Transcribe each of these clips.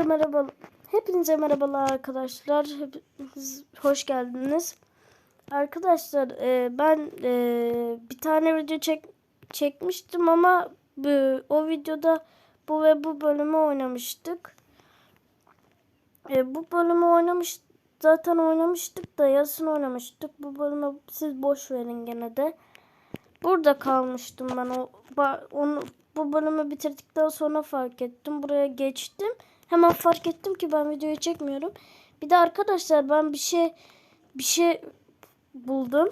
Hepinize merhaba. Hepinize merhabalar arkadaşlar. Hepiniz hoş geldiniz. Arkadaşlar e, ben e, bir tane video çek çekmiştim ama bu, o videoda bu ve bu bölümü oynamıştık. E, bu bölümü oynamış zaten oynamıştık da yarısını oynamıştık. Bu bölümü siz boş verin gene de. Burada kalmıştım ben o onu bu bölümü bitirdikten sonra fark ettim. Buraya geçtim. Hemen fark ettim ki ben videoyu çekmiyorum. Bir de arkadaşlar ben bir şey bir şey buldum.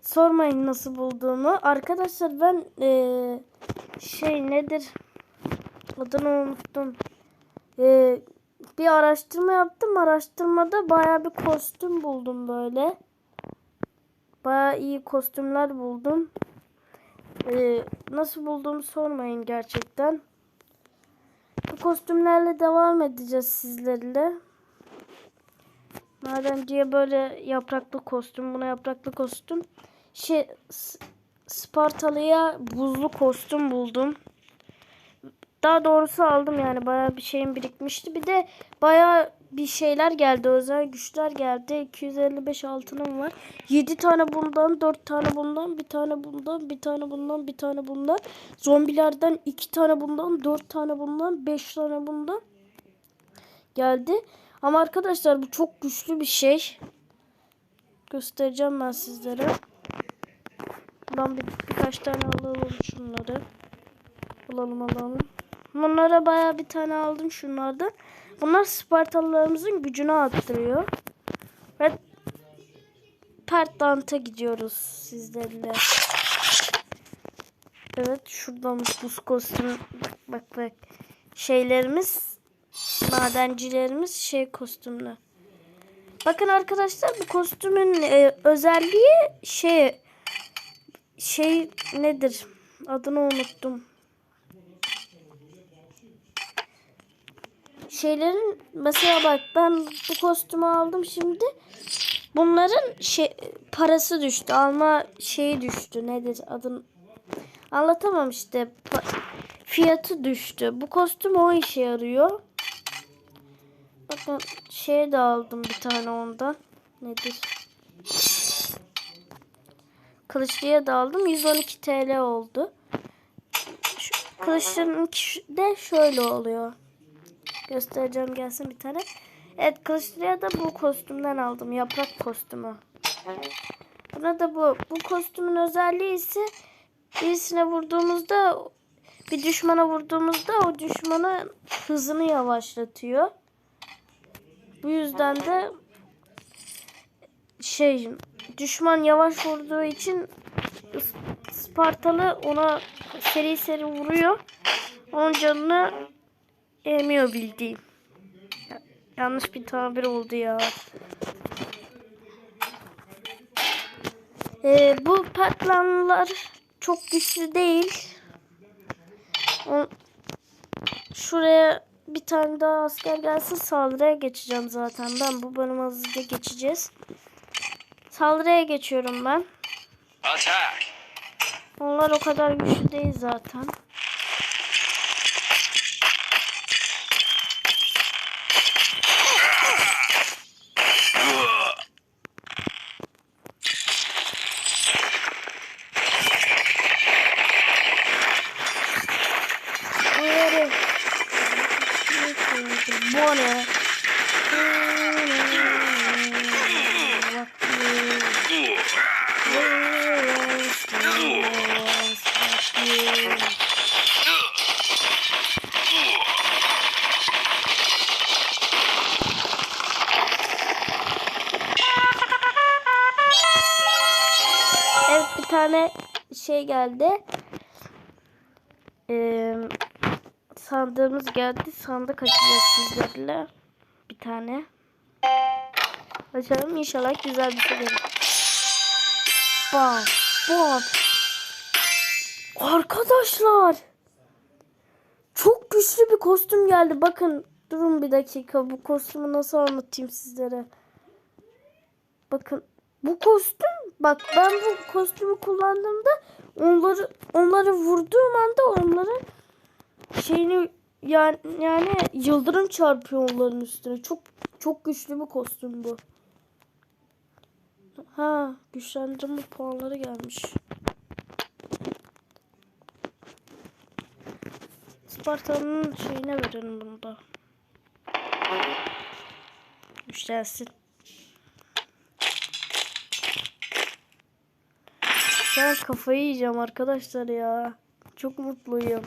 Sormayın nasıl bulduğumu. Arkadaşlar ben eee, şey nedir? Adını unuttum. Eee, bir araştırma yaptım. Araştırmada baya bir kostüm buldum böyle. Baya iyi kostümler buldum. Ee, nasıl bulduğumu sormayın gerçekten. Kostümlerle devam edeceğiz sizlerle. Madem diye böyle yapraklı kostüm, buna yapraklı kostüm. Şey Spartalı'ya buzlu kostüm buldum. Daha doğrusu aldım yani bayağı bir şeyim birikmişti. Bir de bayağı bir şeyler geldi. Özel güçler geldi. 255 altınım var. 7 tane bundan, 4 tane bundan, bir tane bundan, bir tane bundan, bir tane bundan. Zombilerden 2 tane bundan, 4 tane bundan, 5 tane bundan geldi. Ama arkadaşlar bu çok güçlü bir şey. Göstereceğim ben sizlere. Buradan bir, birkaç tane alalım şunları. Alalım alalım. Bunlara bayağı bir tane aldım şunlardan. Bunlar Spartalılarımızın gücünü arttırıyor. Ve Pertlant'a gidiyoruz sizlerle. Evet şuradan buz kostüm bak bak şeylerimiz madencilerimiz şey kostümlü. Bakın arkadaşlar bu kostümün e, özelliği şey şey nedir? Adını unuttum. Şeylerin mesela bak ben bu kostümü aldım şimdi. Bunların şey parası düştü. Alma şeyi düştü. Nedir adın? Anlatamam işte. Pa- fiyatı düştü. Bu kostüm o işe yarıyor. Bakın şey de aldım bir tane ondan. Nedir? Kılıçlıya da aldım. 112 TL oldu. Şu, kılıçların de şöyle oluyor. Göstereceğim gelsin bir tane. Evet Kılıçlı'ya da bu kostümden aldım. Yaprak kostümü. Buna da bu. Bu kostümün özelliği ise birisine vurduğumuzda bir düşmana vurduğumuzda o düşmanın hızını yavaşlatıyor. Bu yüzden de şey düşman yavaş vurduğu için Spartalı ona seri seri vuruyor. Onun canını emiyor bildiğim. Ya- yanlış bir tabir oldu ya. Ee, bu patlanlar çok güçlü değil. O, şuraya bir tane daha asker gelsin saldırıya geçeceğim zaten. Ben bu bölümü hızlıca geçeceğiz. Saldırıya geçiyorum ben. Attack! Onlar o kadar güçlü değil zaten. Bu yeri. Bu ne? Evet bir tane şey geldi. Ee, sandığımız geldi. Sandık açacağız sizlerle. Bir tane. Açalım inşallah güzel bir şey gelir. Bam. Bam. Arkadaşlar. Çok güçlü bir kostüm geldi. Bakın durun bir dakika. Bu kostümü nasıl anlatayım sizlere. Bakın bu kostüm bak ben bu kostümü kullandığımda onları onları vurduğum anda onların şeyini yani yani yıldırım çarpıyor onların üstüne. Çok çok güçlü bir kostüm bu. Ha, güçlendirme puanları gelmiş. Sparta'nın şeyine verin bunu da. Güçlensin. An kafayı yiyeceğim arkadaşlar ya. Çok mutluyum.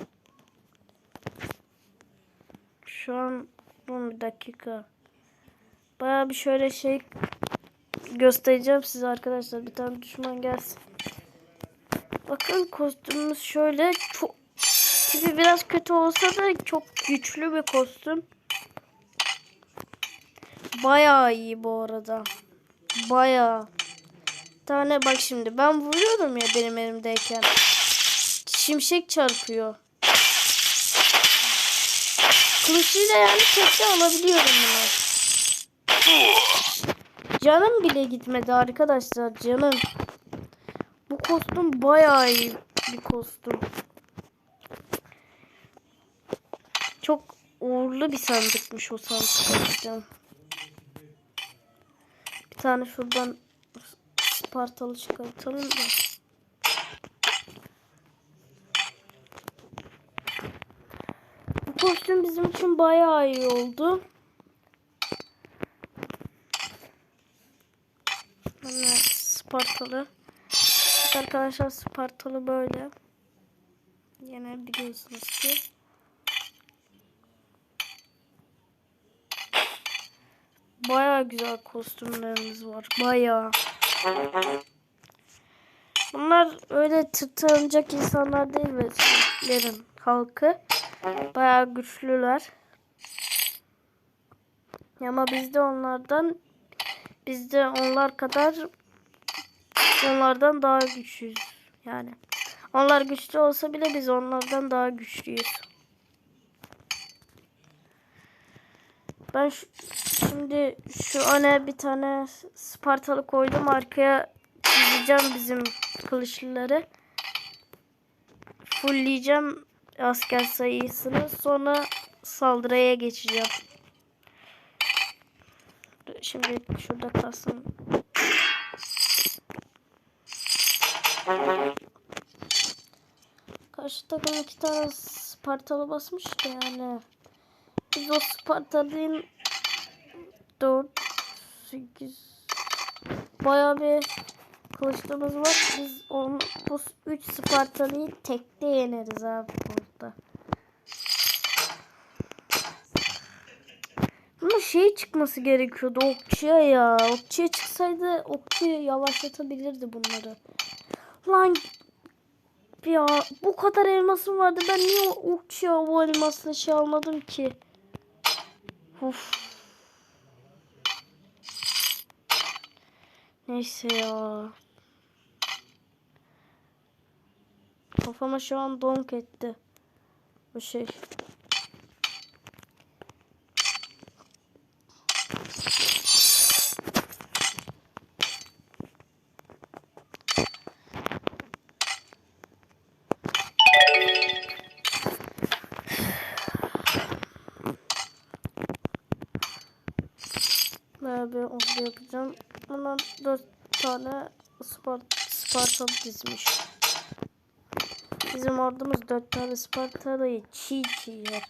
Şu an Dur bir dakika. Baya bir şöyle şey göstereceğim size arkadaşlar. Bir tane düşman gelsin. Bakın kostümümüz şöyle çok tipi biraz kötü olsa da çok güçlü bir kostüm. Bayağı iyi bu arada. Bayağı. Tane bak şimdi ben vuruyorum ya benim elimdeyken. Şimşek çarpıyor. Kılıçıyla yani tekte alabiliyorum bunu. Canım bile gitmedi arkadaşlar canım. Bu kostüm bayağı iyi bir kostüm. Çok uğurlu bir sandıkmış o sandık. Bir tane şuradan Spartalı çıkartalım da. Bu kostüm bizim için bayağı iyi oldu. Böyle Spartalı. Arkadaşlar Spartalı böyle. Yine biliyorsunuz ki. Bayağı güzel kostümlerimiz var. Bayağı. Bunlar öyle tırtılacak insanlar değil ve Türklerin halkı. Bayağı güçlüler. Ama biz de onlardan biz de onlar kadar onlardan daha güçlüyüz. Yani onlar güçlü olsa bile biz onlardan daha güçlüyüz. Ben şimdi şu öne bir tane Spartalı koydum. Arkaya dizeceğim bizim kılıçlıları. Fullleyeceğim asker sayısını. Sonra saldırıya geçeceğim. Şimdi şurada kalsın. Karşı takım iki tane Spartalı basmıştı yani. Biz o Spartalı'nın 4 8 bayağı bir kılıçlarımız var. Biz onu, bu 3 Spartalı'yı tekte yeneriz abi burada. Ama şey çıkması gerekiyordu okçuya ya. Okçuya çıksaydı okçu yavaşlatabilirdi bunları. Lan ya bu kadar elmasım vardı. Ben niye okçuya o elmasla şey almadım ki? Uf. Neyse ya. Kafama şu an donk etti. Bu şey. Spart Spartalı dizmiş. Bizim ordumuz dört tane Spartalı'yı çiğ çiğ yer.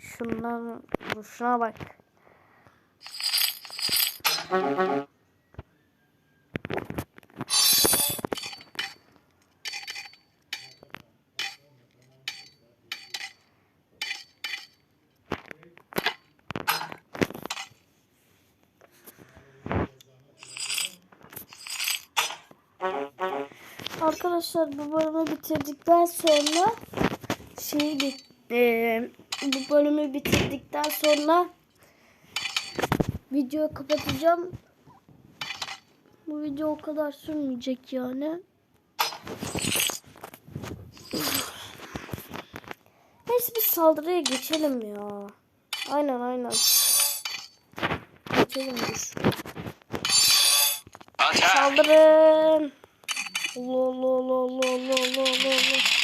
Şundan şuna bak. Arkadaşlar bu bölümü bitirdikten sonra bit eee, bu bölümü bitirdikten sonra videoyu kapatacağım. Bu video o kadar sürmeyecek yani. Neyse bir saldırıya geçelim ya. Aynen aynen. Geçelim biz. Attack! Saldırın. Allah Allah Allah Allah Allah Allah Allah Allah.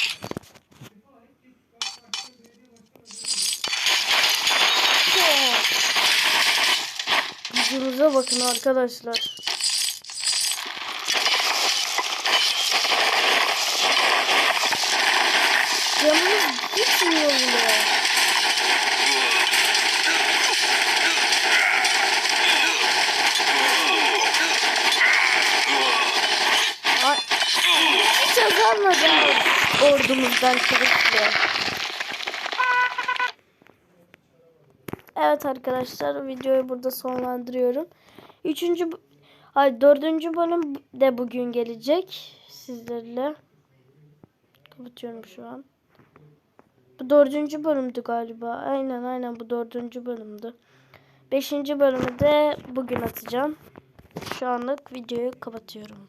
Gücümüze bakın arkadaşlar. Canımız gitmiyor bile. Ay, hiç azalmadım ordumuzdan kılıçlı. Evet arkadaşlar videoyu burada sonlandırıyorum. Üçüncü, ay dördüncü bölüm de bugün gelecek sizlerle. Kapatıyorum şu an. Bu dördüncü bölümdü galiba. Aynen aynen bu dördüncü bölümdü. Beşinci bölümü de bugün atacağım. Şu anlık videoyu kapatıyorum.